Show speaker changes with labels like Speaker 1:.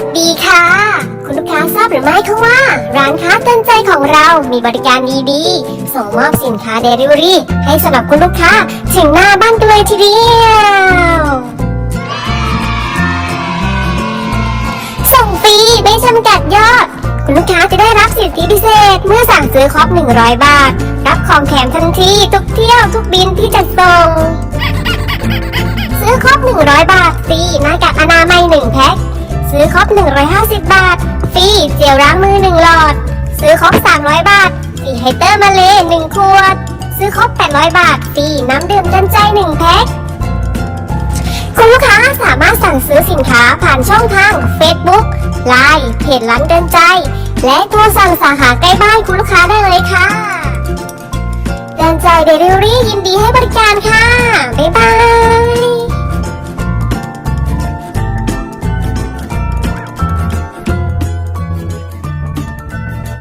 Speaker 1: สดีค่ะ คุณลูกค้าทราบหรือไม่คะว่า ร้านค้าเตือนใจของเรามีบริการดีๆ ส่งมอบสินค้าเดลิเวอรี่ให้สำหรับคุณลูกค้าถึงหน้าบ้านกันเลยทีเดียวส่งฟรีไม่จำกัดยอด คุณลูกค้าจะได้รับสิทธิพิเศษ เมื่อสั่งซื้อครบ 100 บาท รับของแถมทันทีทุกเที่ยวทุกบินที่จะส่งซื้อครบ 100 บาทฟรีหน้ากากอย1แพ็คซื้อ ครบ 150 บาท ฟรีเจลล้างมือ 1 หลอด ซื้อครบ 300 บาทฟรีไฮเตอร์มาเล1ขวด ซื้อครบ 800 บาท ฟรีน้ำดื่มกันใจ 1 แพ็คคุณลูกค้าสามารถสั่งซื้อสินค้าผ่านช่องทาง Facebook Line เพจร้านเดินใจ และตัวสั่งสาขาใกล้บ้านคุณลูกค้าได้เลยค่ะ เดินใจเดลิเวอรี่ยินดีให้บริการ